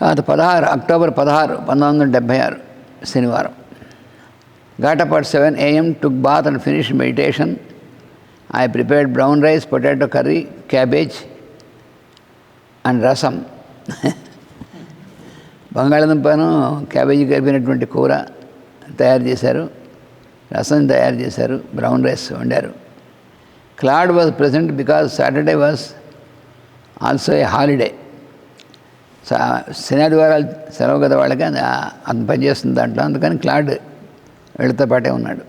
అది పదహారు అక్టోబర్ పదహారు పంతొమ్మిది వందల డెబ్భై ఆరు శనివారం got up at 7 a.m., took bath and finished meditation. I prepared brown rice, potato curry, cabbage, and rasam. బంగాళదుంపను క్యాబేజీ కలిపినటువంటి కూర తయారు చేశారు రసం తయారు చేశారు బ్రౌన్ రైస్ వండారు Claude was present because Saturday was also a holiday శనివారాలు సెలవు కదా వాళ్ళకి అది అంత పనిచేస్తుంది దాంట్లో. అందుకని క్లాడ్ వీళ్ళతో పాటే ఉన్నాడు.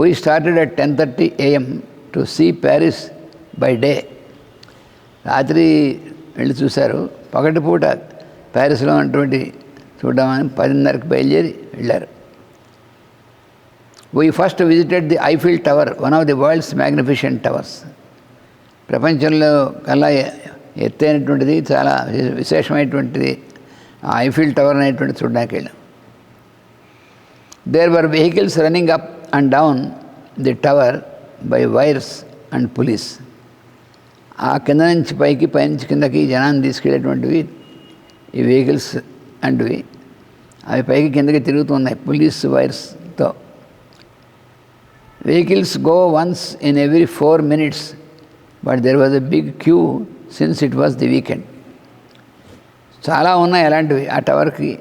We started at ten thirty AM to see Paris by day రాత్రి వెళ్ళి చూశారు. పగటిపూట ప్యారిస్లో ఉన్నటువంటి చూడమని పదిన్నరకు బయలుదేరి వెళ్ళారు. We first visited the Eiffel tower one of the world's magnificent towers ప్రపంచంలో కల్లా ఎత్తైనటువంటిది చాలా విశేషమైనటువంటిది ఆ ఐఫిల్ టవర్ అనేటువంటి చూడడానికి వెళ్ళాం there were vehicles running up and down the tower by wires and pulleys ఆ కింద నుంచి పైకి పైనుంచి కిందకి జనాన్ని తీసుకెళ్ళేటువంటివి ఈ వెహికల్స్ అంటివి. అవి పైకి కిందకి తిరుగుతున్నాయి pulleys వైర్స్తో vehicles go once in every four minutes but there was a big queue since it was the weekend చాలా ఉన్నాయి అలాంటివి. ఆ టవర్కి.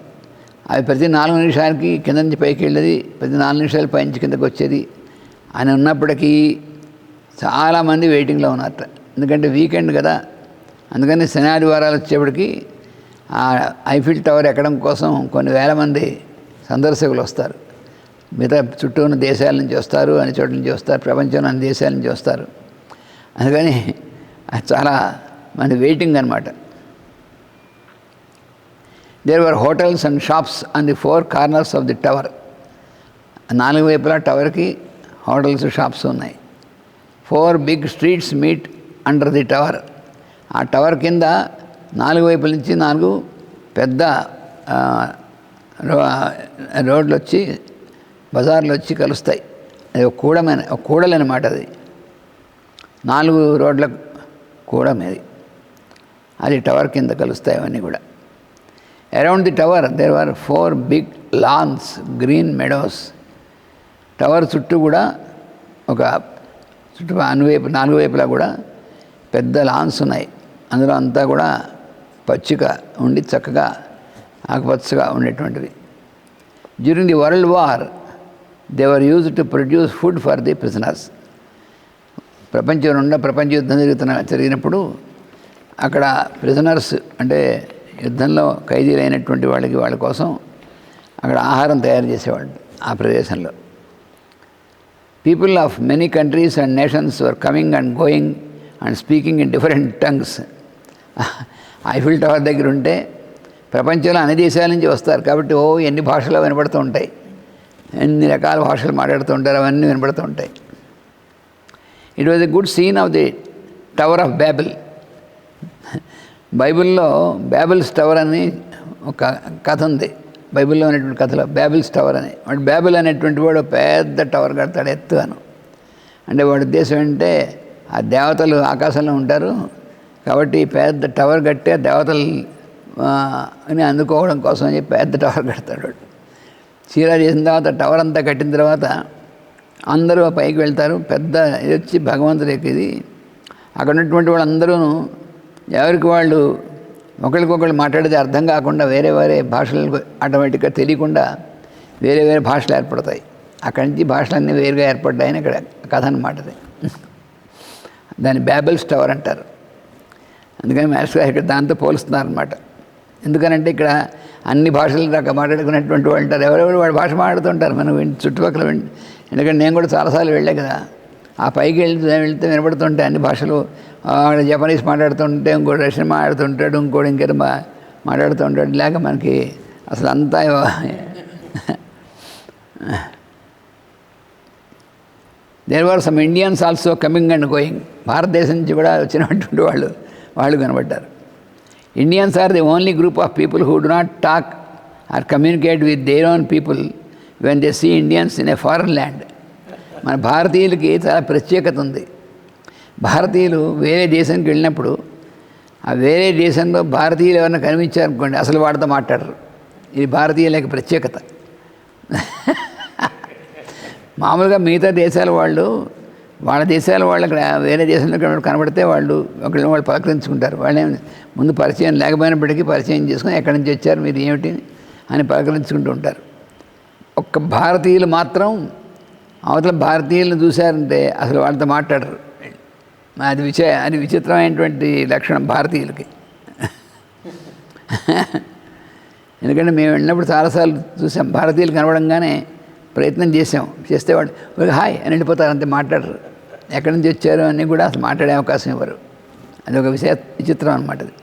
అవి ప్రతి నాలుగు నిమిషాలకి కింద నుంచి పైకి వెళ్ళేది ప్రతి నాలుగు నిమిషాలు పైనుంచి కిందకి వచ్చేది అని ఉన్నప్పటికీ చాలామంది వెయిటింగ్లో ఉన్నారట ఎందుకంటే వీకెండ్ కదా. అందుకని శని ఆదివారాలు వచ్చేప్పటికి ఆ ఐఫిల్ టవర్ ఎక్కడం కోసం కొన్ని వేల మంది సందర్శకులు వస్తారు. మిగతా చుట్టూ ఉన్న దేశాల నుంచి వస్తారు అన్ని చోట్ల నుంచి వస్తారు ప్రపంచంలో అన్ని దేశాల నుంచి వస్తారు. అందుకని చాలా మన వెయిటింగ్ అనమాట there were hotels and shops on the four corners of the tower నాలుగు వైపులా టవర్కి హోటల్స్ షాప్స్ ఉన్నాయి. Four big streets meet under the tower ఆ టవర్ కింద నాలుగు వైపుల నుంచి నాలుగు పెద్ద రోడ్లు వచ్చి బజార్లు వచ్చి కలుస్తాయి. అది ఒక కూడమైన ఒక కూడలనమాట అది. నాలుగు రోడ్ల కూడమేది. అది టవర్ కింద కలుస్తాయి అవన్నీ కూడా. Around the tower there are four big lawns green meadows tower చుట్టూ కూడా ఒక చుట్టూ అనువైపు నాలుగు వైపులా కూడా పెద్ద లాన్స్ ఉన్నాయి. అందులో అంతా కూడా పచ్చిక ఉండి చక్కగా ఆకుపచ్చగా ఉండేటువంటివి. During the world war they were use to produce food for the prisoners ప్రపంచం నుండి ప్రపంచ యుద్ధం జరుగుతున్న జరిగినప్పుడు అక్కడ ప్రిజనర్స్ అంటే యుద్ధంలో ఖైదీలైనటువంటి వాళ్ళకి వాళ్ళ కోసం అక్కడ ఆహారం తయారు చేసేవాళ్ళు ఆ ప్రదేశంలో. People of many countries and nations were coming and going and speaking in different tongues Eiffel tower దగ్గర ఉంటే ప్రపంచంలో అన్ని దేశాల నుంచి వస్తారు కాబట్టి ఓ ఎన్ని భాషలు వినపడుతూ ఉంటాయి. ఎన్ని రకాల భాషలు మాట్లాడుతూ ఉంటారు అవన్నీ వినపడుతూ ఉంటాయి. It was a good scene of the tower of Babel బైబిల్లో బ్యాబిల్స్ టవర్ అని ఒక కథ ఉంది. బైబిల్లో అనేటువంటి కథలో బ్యాబిల్స్ టవర్ అని. వాడు బ్యాబిల్ అనేటువంటి వాడు పెద్ద టవర్ కడతాడు ఎత్తుగాను. అంటే వాడి ఉద్దేశం ఏంటంటే ఆ దేవతలు ఆకాశంలో ఉంటారు కాబట్టి పెద్ద టవర్ కట్టే దేవతలు అని అందుకోవడం కోసం అని చెప్పి పెద్ద టవర్ కడతాడు వాడు. చీర చేసిన తర్వాత టవర్ అంతా కట్టిన తర్వాత అందరూ పైకి వెళ్తారు. పెద్ద ఇది వచ్చి భగవంతుడి ఇది. అక్కడ ఉన్నటువంటి వాళ్ళందరూ ఎవరికి వాళ్ళు ఒకరికొకరు మాట్లాడితే అర్థం కాకుండా వేరే వేరే భాషలకు ఆటోమేటిక్గా తెలియకుండా వేరే వేరే భాషలు ఏర్పడతాయి. అక్కడి నుంచి భాషలన్నీ వేరుగా ఏర్పడ్డాయని ఇక్కడ కథ అనమాటది దాన్ని బ్యాబెల్స్ టవర్ అంటారు. అందుకని మాస్టర్ గారు ఇక్కడ దాంతో పోలుస్తున్నారనమాట ఎందుకనంటే ఇక్కడ అన్ని భాషలు రక మాట్లాడుకునేటువంటి వాళ్ళు ఉంటారు. ఎవరెవరు వాళ్ళ భాష మాట్లాడుతుంటారు మనం చుట్టుపక్కల ఎందుకంటే నేను కూడా చాలాసార్లు వెళ్ళే కదా. ఆ పైకి వెళ్తే వెళ్తే వినపడుతుంటాయి అన్ని భాషలు ఆడ జపనీస్ మాట్లాడుతుంటే ఇంకోటి రష్యన్ మాట్లాడుతుంటాడు ఇంకోటి ఇంకేదో మా లేక మనకి అసలు అంతా there were some Indians also coming and going భారతదేశం నుంచి కూడా వచ్చినటువంటి వాళ్ళు వాళ్ళు కనబడ్డారు. Indians are the only group of people who do not talk or communicate with their own people when they see Indians in a foreign land మన భారతీయులకి చాలా ప్రత్యేకత ఉంది. భారతీయులు వేరే దేశానికి వెళ్ళినప్పుడు ఆ వేరే దేశంలో భారతీయులు ఎవరైనా కనిపించారనుకోండి అసలు వాడితో మాట్లాడరు. ఇది భారతీయుల యొక్క ప్రత్యేకత. మామూలుగా మిగతా దేశాల వాళ్ళు వాళ్ళ దేశాల వాళ్ళకి వేరే దేశంలో కనబడితే వాళ్ళు ఒకళ్ళని వాళ్ళు పలకరించుకుంటారు. వాళ్ళని ముందు పరిచయం లేకపోయినప్పటికీ పరిచయం చేసుకుని ఎక్కడి నుంచి వచ్చారు మీరు ఏమిటి అని పలకరించుకుంటూ ఉంటారు. ఒక్క భారతీయులు మాత్రం అవతల భారతీయులను చూశారంటే అసలు వాళ్ళతో మాట్లాడరు. అది విచ అది విచిత్రమైనటువంటి లక్షణం భారతీయులకి. ఎందుకంటే మేము వెళ్ళినప్పుడు చాలాసార్లు చూసాం భారతీయులు కనబడంగానే ప్రయత్నం చేసాం చేస్తే వాళ్ళు హాయ్ అని వెళ్ళిపోతారు అంతే మాట్లాడరు. ఎక్కడి నుంచి వచ్చారు అని కూడా అసలు మాట్లాడే అవకాశం ఇవ్వరు. అది ఒక విషయ విచిత్రం అనమాట అది.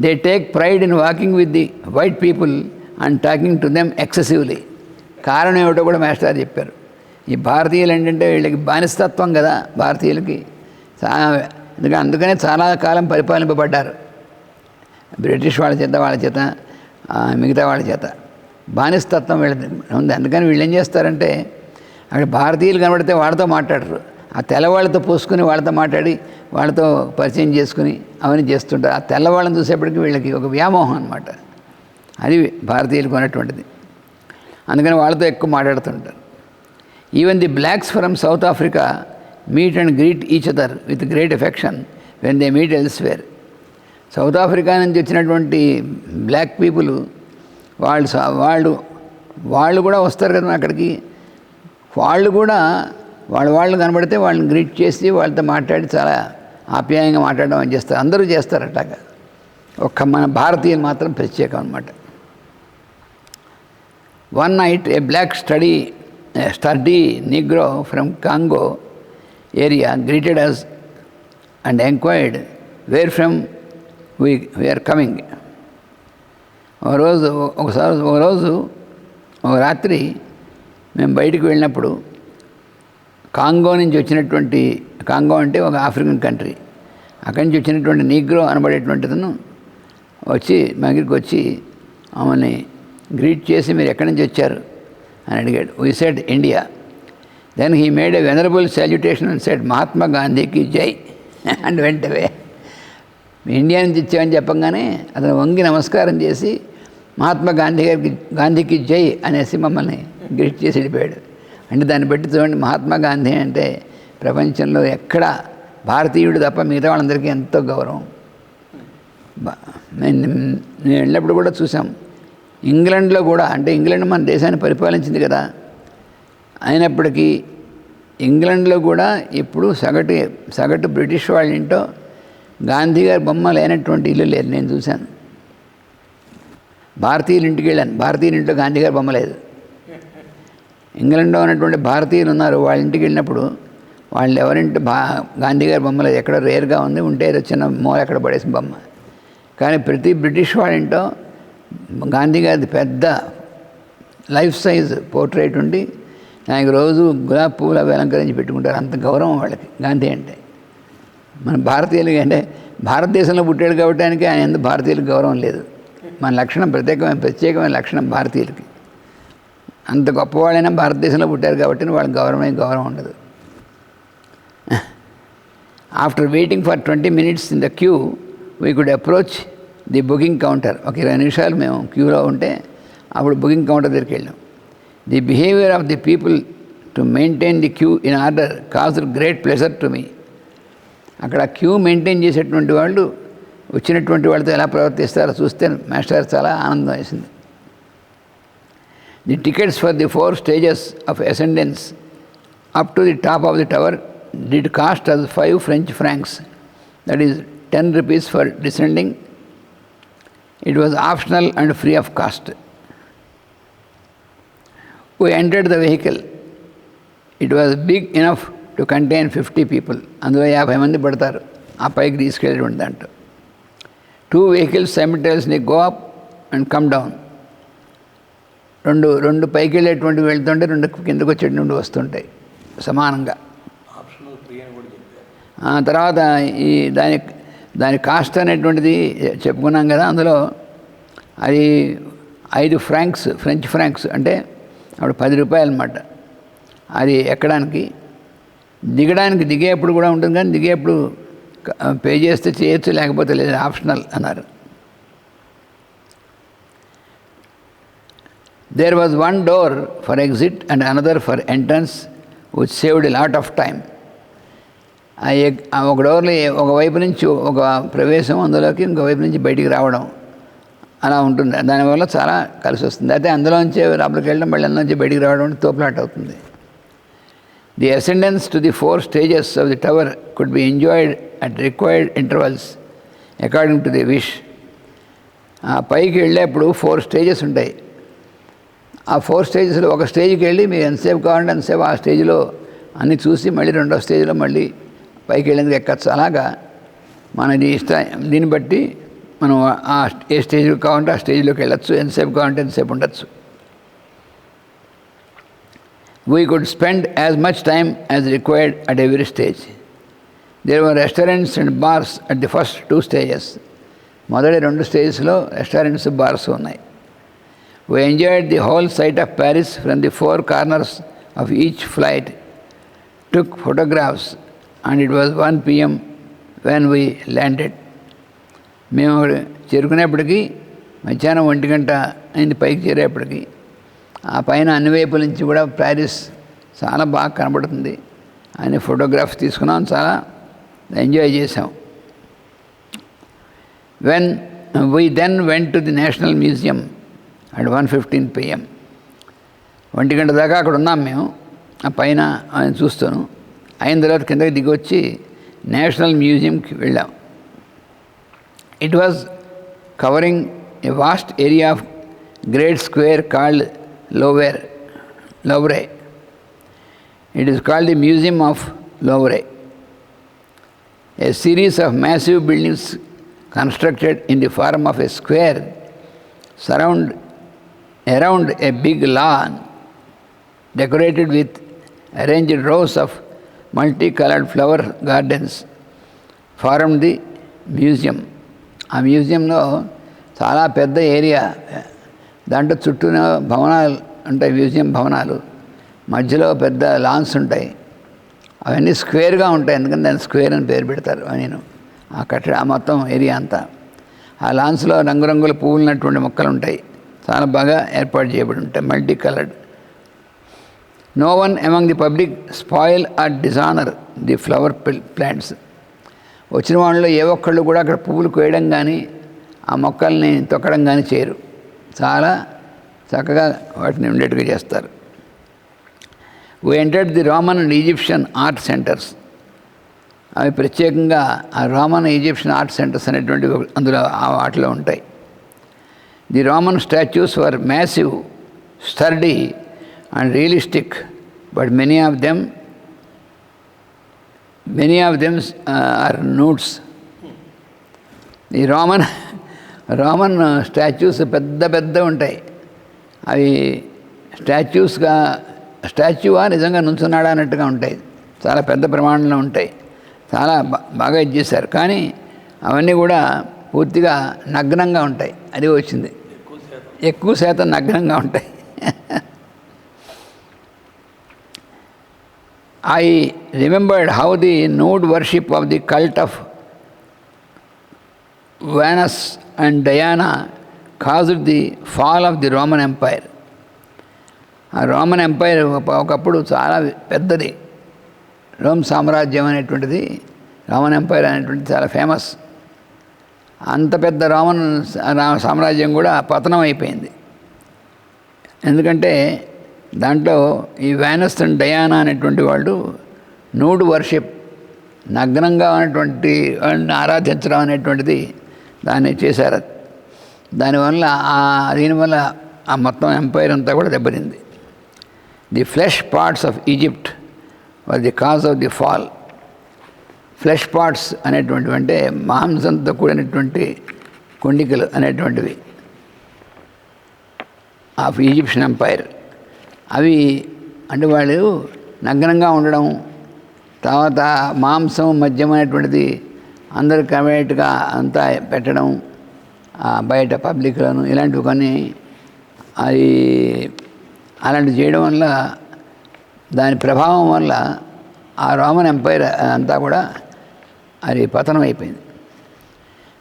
They take pride in walking with the white people and talking to them excessively కారణం ఏమిటో కూడా మాస్టర్ చెప్పారు. ఈ భారతీయులు ఏంటంటే వీళ్ళకి బానిసతత్వం కదా భారతీయులకి. చాలా ఎందుకంటే అందుకనే చాలా కాలం పరిపాలింపబడ్డారు. బ్రిటిష్ వాళ్ళ చేత వాళ్ళ చేత మిగతా వాళ్ళ చేత. బానిసతత్వం వీళ్ళ ఉంది. అందుకని వీళ్ళు ఏం చేస్తారంటే అక్కడ భారతీయులు కనబడితే వాళ్ళతో మాట్లాడరు. ఆ తెల్లవాళ్ళతో పూసుకుని వాళ్ళతో మాట్లాడి వాళ్ళతో పరిచయం చేసుకుని అవన్నీ చేస్తుంటారు. ఆ తెల్లవాళ్ళని చూసేప్పటికి వీళ్ళకి ఒక వ్యామోహం అనమాట అది భారతీయులకు ఉన్నటువంటిది. అందుకని వాళ్ళతో ఎక్కువ మాట్లాడుతుంటారు. Even the blacks from South Africa meet and greet each other with great affection when they meet elsewhere South Africa నుంచి వచ్చినటువంటి బ్లాక్ పీపుల్ వాళ్ళు వాళ్ళు వాళ్ళు కూడా వస్తారు కదా అక్కడికి. వాళ్ళు కూడా వాళ్ళ వాళ్ళు కనబడితే వాళ్ళని గ్రీట్ చేసి వాళ్ళతో మాట్లాడి చాలా ఆప్యాయంగా మాట్లాడడం అని చేస్తారు. అందరూ చేస్తారు అట్లాగా. ఒక్క మన భారతీయులు మాత్రం ప్రత్యేకం అనమాట One night, a black study, a sturdy Negro from Congo area greeted us and where where from we, we are coming. ఒక రోజు ఒకసారి ఒక రోజు ఒక రాత్రి మేము బయటికి వెళ్ళినప్పుడు కాంగో నుంచి వచ్చినటువంటి కాంగో అంటే ఒక ఆఫ్రికన్ కంట్రీ అక్కడి నుంచి వచ్చినటువంటి నీగ్రో అనబడేటువంటిదను వచ్చి మా దగ్గరికి వచ్చి ఆమెని గ్రీట్ చేసి మీరు ఎక్కడి నుంచి వచ్చారు? అని అడిగాడు. We said India then he made a venerable salutation and said Mahatma గాంధీకి జై. అండ్ వెంటవే ఇండియా నుంచి ఇచ్చామని చెప్పంగానే అతను వంగి నమస్కారం చేసి మహాత్మా గాంధీ గారికి గాంధీకి జై అనేసి మమ్మల్ని గ్రీట్ చేసి వెళ్ళిపోయాడు. అంటే దాన్ని బట్టి చూడండి మహాత్మా గాంధీ అంటే ప్రపంచంలో ఎక్కడ భారతీయుడు తప్ప మిగతా వాళ్ళందరికీ ఎంతో గౌరవం. మేము నేను వెళ్ళినప్పుడు కూడా చూసాం ఇంగ్లాండ్లో కూడా అంటే ఇంగ్లాండ్ మన దేశాన్ని పరిపాలించింది కదా అయినప్పటికీ ఇంగ్లాండ్లో కూడా ఇప్పుడు సగటు సగటు బ్రిటిష్ వాళ్ళ ఇంటో గాంధీ గారి బొమ్మ లేనటువంటి ఇల్లు లేదు నేను చూశాను. భారతీయుల ఇంటికి వెళ్ళాను. భారతీయుల ఇంట్లో గాంధీ గారి బొమ్మ లేదు. ఇంగ్లాండ్లో ఉన్నటువంటి భారతీయులు ఉన్నారు వాళ్ళ ఇంటికి వెళ్ళినప్పుడు వాళ్ళు ఎవరింటి బా గాంధీ గారి బొమ్మ లేదు. ఎక్కడో రేర్గా ఉంది ఉంటే చిన్న మూల ఎక్కడ పడేసిన బొమ్మ. కానీ ప్రతి బ్రిటిష్ వాళ్ళ ఇంటో గాంధీ గారిది పెద్ద లైఫ్ సైజ్ పోర్ట్రేట్ ఉండి దానికి రోజు గులాబీ పువ్వులు అవి అలంకరించి పెట్టుకుంటారు. అంత గౌరవం వాళ్ళకి గాంధీ అంటే. మన భారతీయులు అంటే భారతదేశంలో పుట్టాడు కాబట్టి ఆయనకి ఆయన ఎందుకు భారతీయులకు గౌరవం లేదు? మన లక్షణం ప్రత్యేకమైన ప్రత్యేకమైన లక్షణం భారతీయులకి. అంత గొప్పవాళ్ళైనా భారతదేశంలో పుట్టారు కాబట్టి వాళ్ళకి గౌరవమే గౌరవం ఉండదు. After waiting for twenty minutes in the queue we could approach the booking counter. ఒక ఇరవై నిమిషాలు మేము క్యూలో ఉంటే అప్పుడు బుకింగ్ కౌంటర్ దగ్గరికి వెళ్ళాం. The behaviour of the people to maintain the queue in order cause great pleasure to me. అక్కడ క్యూ మెయింటైన్ చేసేటువంటి వాళ్ళు వచ్చినటువంటి వాళ్ళతో ఎలా ప్రవర్తిస్తారో చూస్తే మాస్టర్ చాలా ఆనందం వేసింది. The tickets for the four stages of ascendance up to the top of the tower did cost us five French francs. That is ten rupees for descending it was optional and free of cost we entered the vehicle. It was big enough to contain fifty people అందులో యాభై మంది పడతారు. ఆ పైకి తీసుకెళ్ళేటువంటి దాంట్లో two vehicles సైమిటల్స్ని go up and come down రెండు రెండు పైకి వెళ్ళేటువంటి వెళ్తుంటే రెండు కిందకు వచ్చేటువంటి వస్తుంటాయి సమానంగా. తర్వాత ఈ దాని దాని కాస్ట్ అనేటువంటిది చెప్పుకున్నాం కదా అందులో అది ఐదు ఫ్రాంక్స్ ఫ్రెంచ్ ఫ్రాంక్స్ అంటే అప్పుడు పది రూపాయలు అనమాట అది ఎక్కడానికి? దిగడానికి దిగేప్పుడు కూడా ఉంటుంది కానీ దిగేప్పుడు పే చేస్తే చేయొచ్చు లేకపోతే లేదు ఆప్షనల్ అన్నారు. There was one door for exit and another for entrance which saved lot of time ఒక డోర్లో ఒకవైపు ఒక వైపు నుంచి ఒక ప్రవేశం అందులోకి ఇంకో వైపు నుంచి బయటికి రావడం అలా ఉంటుంది. దానివల్ల చాలా కలిసి వస్తుంది. అయితే అందులోంచి లోపలికి వెళ్ళడం మళ్ళీ అందులోంచి బయటికి రావడం అంటే తోపులాట అవుతుంది. The ascendance to the four stages of the tower could be enjoyed at required intervals according to the wish ఆ పైకి వెళ్ళేప్పుడు ఫోర్ స్టేజెస్ ఉంటాయి. ఆ ఫోర్ స్టేజెస్లో ఒక స్టేజ్కి వెళ్ళి మీరు ఎంతసేపు కావాలంటే ఎంతసేపు ఆ స్టేజ్లో అన్నీ చూసి మళ్ళీ రెండో స్టేజ్లో మళ్ళీ పైకి వెళ్ళేందుకు ఎక్కచ్చు? అలాగా మనది ఇష్ట దీన్ని బట్టి మనం ఆ ఏ స్టేజ్లో కావాలంటే ఆ స్టేజ్లోకి వెళ్ళచ్చు. ఎంతసేపు కావాలంటే ఎంతసేపు ఉండొచ్చు. We could spend as much time as required at every stage there were restaurants and bars at the first two stages మొదటి రెండు స్టేజెస్లో రెస్టారెంట్స్ బార్స్ ఉన్నాయి. We enjoyed the whole sight of Paris from the four corners of each flight took photographs and it was one PM when we landed మేము చేరుకునేప్పటికీ మధ్యాహ్నం ఒంటి గంట అయింది పైకి చేరేప్పటికి. ఆ పైన అన్ని వైపుల నుంచి కూడా ప్యారిస్ చాలా బాగా కనబడుతుంది. అని ఫోటోగ్రాఫ్స్ తీసుకున్నాం చాలా ఎంజాయ్ చేసాం when we then went to the national museum at one fifteen PM ఒంటి గంట దాకా అక్కడ ఉన్నాం మేము. ఆ పైన ఆయన చూస్తాను. అయిన తర్వాత కిందకి దిగి వచ్చి నేషనల్ మ్యూజియంకి వెళ్ళాం it was covering a vast area of great square called Louvre Louvre it is called the museum of Louvre a series of massive buildings constructed in the form of a square surround around a big lawn decorated with arranged rows of multi coloured flower gardens formed the museum. ఆ మ్యూజియంలో చాలా పెద్ద area. దాంట్లో చుట్టూ భవనాలు ఉంటాయి museum భవనాలు. మధ్యలో పెద్ద లాన్స్ ఉంటాయి. అవన్నీ స్క్వేర్గా ఉంటాయి ఎందుకంటే దాన్ని స్క్వేర్ అని పేరు పెడతారు నేను ఆ కట్టడ ఆ మొత్తం ఏరియా అంతా. ఆ లాన్స్లో రంగురంగుల పువ్వులున్నటువంటి మొక్కలు ఉంటాయి చాలా బాగా ఏర్పాటు చేయబడి ఉంటాయి multi coloured no one among the public spoil or disorder the flower plants వచ్చిన వాళ్ళలో ఏ ఒక్కళ్ళు కూడా అక్కడ పువ్వులు కోయడం కానీ ఆ మొక్కల్ని తొక్కడం కానీ చేయరు. చాలా చక్కగా వాటిని ఉండేట్టుగా చేస్తారు. We entered the Roman and Egyptian art centres అవి ప్రత్యేకంగా ఆ రోమన్ ఈజిప్షియన్ ఆర్ట్ సెంటర్స్ అనేటువంటివి అందులో ఆ వాటిలో ఉంటాయి. The Roman statues were massive sturdy and realistic but many of them many of them are nudes ఈ రోమన్ రోమన్ స్టాచ్యూస్ పెద్ద పెద్ద ఉంటాయి. అవి స్టాచ్యూస్గా స్టాచ్యూవా నిజంగా నుంచున్నాడా అన్నట్టుగా ఉంటాయి. చాలా పెద్ద ప్రమాణంలో ఉంటాయి. చాలా బాగా ఇది చేశారు. కానీ అవన్నీ కూడా పూర్తిగా నగ్నంగా ఉంటాయి. అది వచ్చింది. ఎక్కువ శాతం నగ్నంగా ఉంటాయి. I remembered how the nude worship of the cult of Venus and Diana caused the fall of the Roman empire ఆ రోమన్ ఎంపైర్ ఒక- ఒకప్పుడు చాలా పెద్దది. రోమ్ సామ్రాజ్యం అనేటువంటిది రోమన్ ఎంపైర్ అనేటువంటిది చాలా ఫేమస్ అంత పెద్ద రోమన్ సామ్రాజ్యం కూడా పతనం అయిపోయింది. ఎందుకంటే దాంట్లో ఈ వ్యానస్ డయానా అనేటువంటి వాళ్ళు నూడ్ వర్షిప్ నగ్నంగా ఉన్నటువంటి వాళ్ళని ఆరాధించడం అనేటువంటిది దాన్ని చేశారు. దానివల్ల దీనివల్ల ఆ మొత్తం ఎంపైర్ అంతా కూడా దెబ్బతింది. The flesh parts of Egypt was the cause of the fall. Flesh parts అనేటువంటివి అంటే మాంసంతో కూడినటువంటి కొండికలు అనేటువంటివి ఆఫ్ ఈజిప్షియన్ ఎంపైర్. అవి అంటే వాళ్ళు నగ్నంగా ఉండడం తర్వాత మాంసం మద్యమైనటువంటిది అందరు కమేట్గా అంతా పెట్టడం బయట పబ్లిక్లను ఇలాంటివి కొన్ని అది అలాంటివి చేయడం వల్ల దాని ప్రభావం వల్ల ఆ రోమన్ ఎంపైర్ అంతా కూడా అది పతనం అయిపోయింది.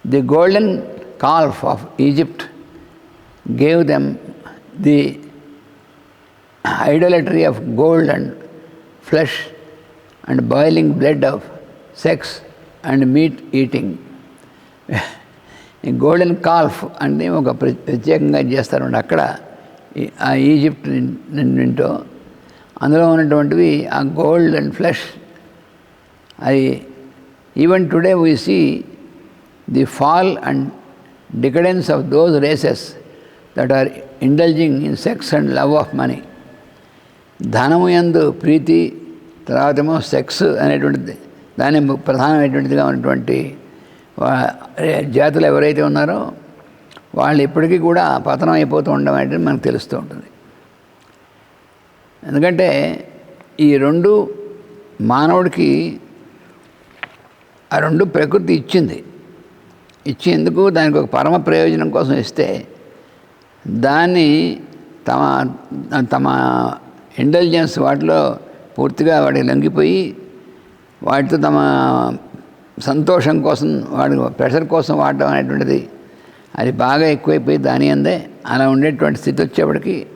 The golden calf of Egypt gave them the idolatry of gold and flesh and boiling blood of sex and meat eating ఈ గోల్డెన్ కాల్ఫ్ అని ఒక ప్ర- ప్రత్యేకంగా చేస్తారు అక్కడ ఆ ఈజిప్ట్ నింటో అందులో ఉన్నటువంటివి ఆ గోల్డ్ అండ్ ఫ్లెష్ అది even today we see the fall and decadence of those races that are indulging in sex and love of money ధనము యందు ప్రీతి తర్వాత ఏమో సెక్స్ అనేటువంటిది. దాని ప్రధానమైనటువంటిదిగా ఉన్నటువంటి జాతులు ఎవరైతే ఉన్నారో వాళ్ళు ఇప్పటికీ కూడా పతనం అయిపోతూ ఉండడం అనేది మనకు తెలుస్తూ ఉంటుంది. ఎందుకంటే ఈ రెండు మానవుడికి ఆ రెండు ప్రకృతి ఇచ్చింది. ఇచ్చేందుకు దానికి ఒక పరమ ప్రయోజనం కోసం ఇస్తే దాన్ని తమ తమ ఇంటెలిజెన్స్ వాటిలో పూర్తిగా వాడికి లొంగిపోయి వాటితో తమ సంతోషం కోసం వాడి ప్రెషర్ కోసం వాడటం అనేటువంటిది అది బాగా ఎక్కువైపోయి దాని అందే అలా ఉండేటువంటి స్థితి వచ్చేప్పటికి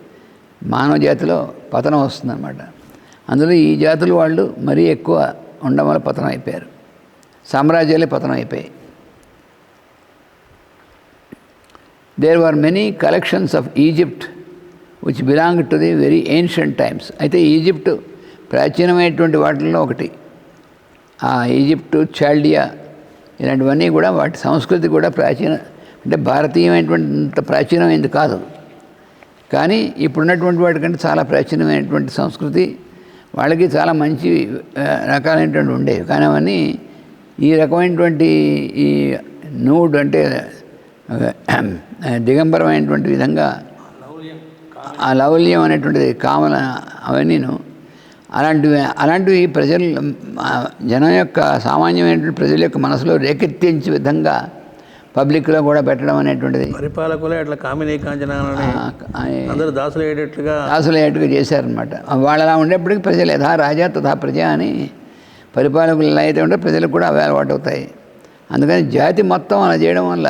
మానవ జాతిలో పతనం వస్తుందన్నమాట. అందులో ఈ జాతులు వాళ్ళు మరీ ఎక్కువ ఉండడం వల్ల పతనం అయిపోయారు. సామ్రాజ్యాలే పతనం అయిపోయాయి. There are many collections of Egypt which belong to the very ancient times అయితే ఈజిప్ట్ ప్రాచీనమైనటువంటి వాటిల్లో ఒకటి. ఆ ఈజిప్టు చాల్డియా ఇలాంటివన్నీ కూడా వాటి సంస్కృతి కూడా ప్రాచీన అంటే భారతీయమైనటువంటి అంత ప్రాచీనమైనది కాదు. కానీ ఇప్పుడున్నటువంటి వాటికంటే చాలా ప్రాచీనమైనటువంటి సంస్కృతి వాళ్ళకి చాలా మంచి రకాలైనటువంటి ఉండేవి. కానీ అవన్నీ ఈ రకమైనటువంటి ఈ నూడ్ అంటే దిగంబరమైనటువంటి విధంగా ఆ లౌల్యం అనేటువంటిది కామన అవన్నీను. అలాంటివి అలాంటివి ప్రజలు జనం యొక్క సామాన్యమైనటువంటి ప్రజల యొక్క మనసులో రేకెత్తించే విధంగా పబ్లిక్లో కూడా పెట్టడం అనేటువంటిది. పరిపాలకులే అట్లా కామినీ అందరూ దాసులు అయ్యేటట్లుగా దాసులయ్యేట్టుగా చేశారనమాట వాళ్ళు అలా ఉండేప్పటికీ ప్రజలు యథా రాజా తథా ప్రజ అని పరిపాలకులు ఎలా అయితే ఉంటే ప్రజలకు కూడా అవే అలవాటు అవుతాయి. అందుకని జాతి మొత్తం అలా చేయడం వల్ల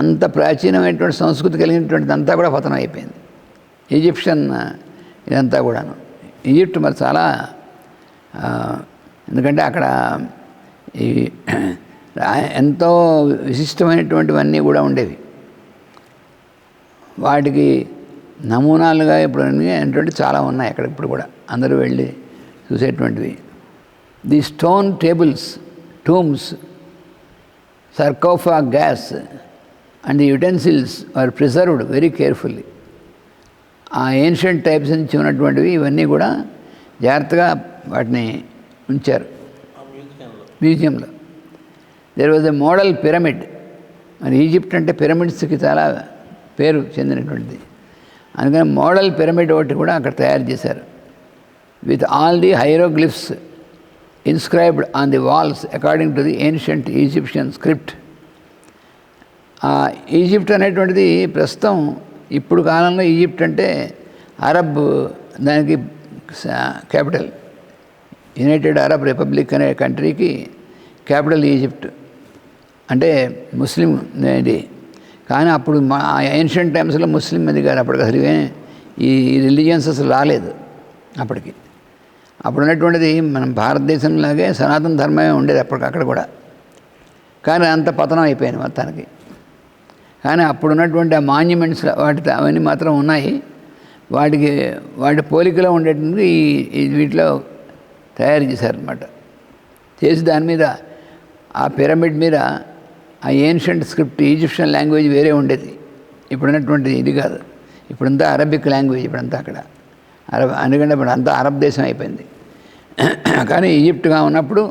అంత ప్రాచీనమైనటువంటి సంస్కృతి కలిగినటువంటిది అంతా కూడా పతనం అయిపోయింది. ఈజిప్షియన్ ఇదంతా కూడాను. ఈజిప్ట్ మరి చాలా ఎందుకంటే అక్కడ ఈ ఎంతో విశిష్టమైనటువంటివన్నీ కూడా ఉండేవి. వాటికి నమూనాలుగా ఇప్పుడు అనేటువంటి చాలా ఉన్నాయి అక్కడ ఇప్పుడు కూడా. అందరూ వెళ్ళి చూసేటువంటివి. The stone tables tombs sarcophagus and the utensils are preserved very carefully. ఆ ఏన్షియంట్ టైప్స్ నుంచి ఉన్నటువంటివి ఇవన్నీ కూడా జాగ్రత్తగా వాటిని ఉంచారు. మ్యూజియంలో మ్యూజియంలో there was a model pyramid మరి ఈజిప్ట్ అంటే పిరమిడ్స్కి చాలా పేరు చెందినటువంటిది. అందుకని మోడల్ పిరమిడ్ ఒకటి కూడా అక్కడ తయారు చేశారు. With all the hieroglyphs inscribed on the walls according to the ancient Egyptian script Egypt అనేటువంటిది ప్రస్తుతం ఇప్పుడు కాలంలో ఈజిప్ట్ అంటే అరబ్ దానికి క్యాపిటల్. యునైటెడ్ అరబ్ రిపబ్లిక్ అనే కంట్రీకి క్యాపిటల్ ఈజిప్ట్. అంటే ముస్లిం ఇది. కానీ అప్పుడు మా ఏన్షియంట్ టైమ్స్లో ముస్లిం అది గారు అప్పటికి అసలు ఈ రిలీజియన్స్ అసలు రాలేదు అప్పటికి. అప్పుడు ఉన్నటువంటిది మనం భారతదేశంలాగే సనాతన ధర్మమే ఉండేది అప్పటికక్కడ కూడా. కానీ అంత పతనం అయిపోయింది మొత్తానికి. కానీ అప్పుడు ఉన్నటువంటి ఆ మాన్యుమెంట్స్ వాటి అవన్నీ మాత్రం ఉన్నాయి. వాటికి వాటి పోలికలో ఉండేటువంటి ఈ ఈ వీటిలో తయారు చేశారనమాట చేసి దాని మీద ఆ పిరమిడ్ మీద ఆ ఏన్షియంట్ స్క్రిప్ట్ ఈజిప్షియన్ లాంగ్వేజ్ వేరే ఉండేది. ఇప్పుడున్నటువంటి ఇది కాదు. ఇప్పుడంతా అరబిక్ లాంగ్వేజ్ ఇప్పుడంతా అక్కడ. అరబ్ ఎందుకంటే ఇప్పుడు అంతా అరబ్ దేశం అయిపోయింది. కానీ ఈజిప్ట్గా ఉన్నప్పుడు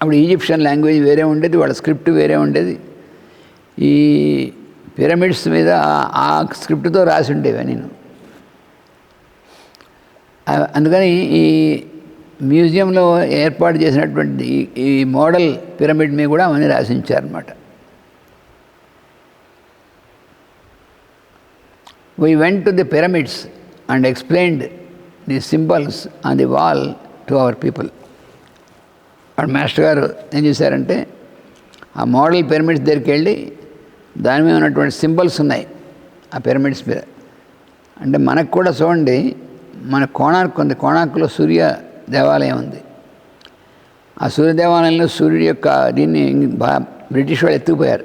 అప్పుడు ఈజిప్షియన్ లాంగ్వేజ్ వేరే ఉండేది వాళ్ళ స్క్రిప్ట్ వేరే ఉండేది. ఈ పిరమిడ్స్ మీద ఆ- స్క్రిప్ట్తో రాసి ఉండేవి నేను. అందుకని ఈ మ్యూజియంలో ఏర్పాటు చేసినటువంటి ఈ- ఈ మోడల్ పిరమిడ్ మీద కూడా అవన్నీ రాసించారనమాట we went to the pyramids and explained the symbols on the wall to our people వాడు మాస్టర్ గారు ఏం చేశారంటే ఆ మోడల్ పిరమిడ్స్ దగ్గరికి వెళ్ళి దాని మీద ఉన్నటువంటి సింబల్స్ ఉన్నాయి. ఆ పిరమిడ్స్ మీద. అంటే మనకు కూడా చూడండి మన కోణార్క్ ఉంది. కోణార్క్లో సూర్య దేవాలయం ఉంది. ఆ సూర్య దేవాలయంలో సూర్యుడి యొక్క దీన్ని బా బ్రిటిష్ వాళ్ళు ఎత్తుకుపోయారు.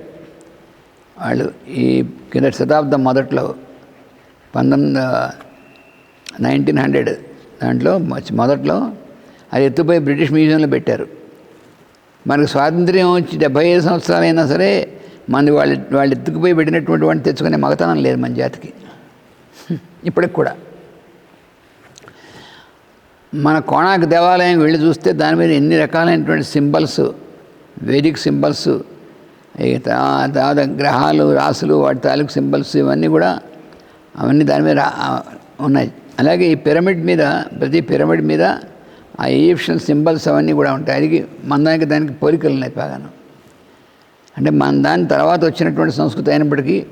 వాళ్ళు ఈ కింద శతాబ్దం మొదట్లో పంతొమ్మిది నైన్టీన్ హండ్రెడ్ దాంట్లో మొదట్లో అది ఎత్తుపోయి బ్రిటిష్ మ్యూజియంలో పెట్టారు. మనకు స్వాతంత్ర్యం వచ్చి డెబ్బై ఐదు సంవత్సరాలైనా సరే మన వాళ్ళు వాళ్ళు ఎత్తుకుపోయి పెట్టినటువంటి వాడిని తెచ్చుకునే మగతనం లేదు మన జాతికి. ఇప్పటికి కూడా. మన కోణాక్ దేవాలయం వెళ్ళి చూస్తే దాని మీద ఎన్ని రకాలైనటువంటి సింబల్స్ వేదిక్ సింబల్స్ తర్వాత గ్రహాలు రాసులు వాటి తాలూకు సింబల్స్ ఇవన్నీ కూడా అవన్నీ దాని మీద ఉన్నాయి. అలాగే ఈ పిరమిడ్ మీద ప్రతి పిరమిడ్ మీద ఆ ఈజిప్షియన్ సింబల్స్ అవన్నీ కూడా ఉంటాయి. అది మన దానికి దానికి పోలికలు ఉన్నాయి బాగాను. అంటే మన దాని తర్వాత వచ్చినటువంటి సంస్కృతి అయినప్పటికీ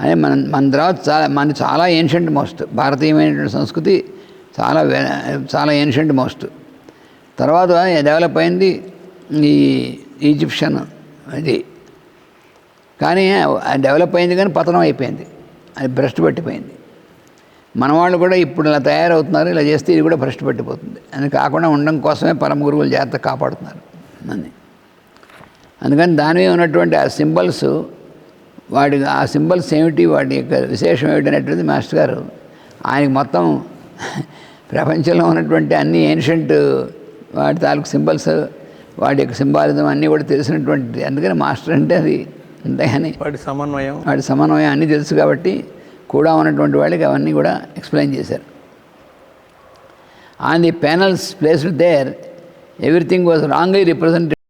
అదే మన మన తర్వాత చాలా మన చాలా ఏన్షియంట్ మోస్ట్ భారతీయమైనటువంటి సంస్కృతి చాలా చాలా ఏన్షియంట్ మోస్ట్ తర్వాత డెవలప్ అయింది ఈ ఈజిప్షియన్ ఇది. కానీ అది డెవలప్ అయింది కానీ పతనం అయిపోయింది. అది భ్రష్టు పట్టిపోయింది. మన వాళ్ళు కూడా ఇప్పుడు ఇలా తయారవుతున్నారు ఇలా చేస్తే ఇది కూడా భ్రష్టు పట్టిపోతుంది. అని కాకుండా ఉండడం కోసమే పరమ గురువులు జాగ్రత్త కాపాడుతున్నారు. అని అందుకని దాని మీద ఉన్నటువంటి ఆ సింబల్స్ వాడి ఆ సింబల్స్ ఏమిటి? వాటి యొక్క విశేషం ఏమిటి అనేటువంటిది మాస్టర్ గారు ఆయనకి మొత్తం ప్రపంచంలో ఉన్నటువంటి అన్ని ఏన్షియంట్ వాటి తాలూకు సింబల్స్ వాటి యొక్క సింబాలిజం అన్నీ కూడా తెలిసినటువంటి అందుకని మాస్టర్ అంటే అది అంతేగాని వాటి సమన్వయం. వాటి సమన్వయం అన్నీ తెలుసు కాబట్టి కూడా ఉన్నటువంటి వాళ్ళకి అవన్నీ కూడా ఎక్స్ప్లెయిన్ చేశారు. On the panels placed there everything was wrongly represented